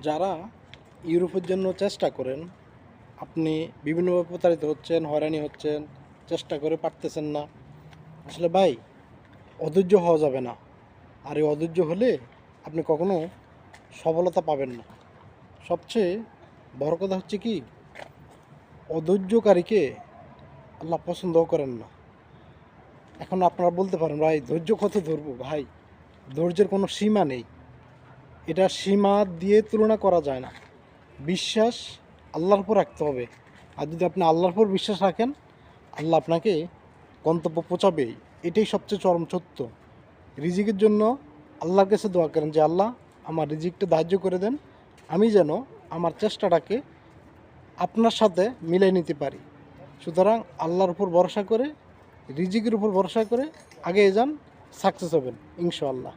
যারা ইউরোপের জন্য চেষ্টা করেন, আপনি বিভিন্নভাবে প্রতারিত হচ্ছেন, হয়রানি হচ্ছেন, চেষ্টা করে পারতেছেন না। আসলে ভাই, অধৈর্য হওয়া যাবে না। আর এই অধৈর্য হলে আপনি কখনো সফলতা পাবেন না। সবচেয়ে বড় কথা হচ্ছে কি, অধৈর্যকারীকে আল্লাহ পছন্দও করেন না। এখন আপনারা বলতে পারেন, ভাই, ধৈর্য কত ধরবো? ভাই, ধৈর্যের কোনো সীমা নেই। এটা সীমা দিয়ে তুলনা করা যায় না। বিশ্বাস আল্লাহর উপর রাখতে হবে। আর যদি আপনি আল্লাহর উপর বিশ্বাস রাখেন, আল্লাহ আপনাকে গন্তব্য পৌঁছাবেই। এটাই সবচেয়ে চরম সত্য। রিজিকের জন্য আল্লাহর কাছে দোয়া করেন যে, আল্লাহ, আমার রিজিকটা ধার্য করে দেন। আমি যেন আমার চেষ্টাটাকে আপনার সাথে মিলাই নিতে পারি। সুতরাং আল্লাহর উপর ভরসা করে, রিজিকের উপর ভরসা করে আগে যান, সাকসেস হবেন, ইনশাআল্লাহ।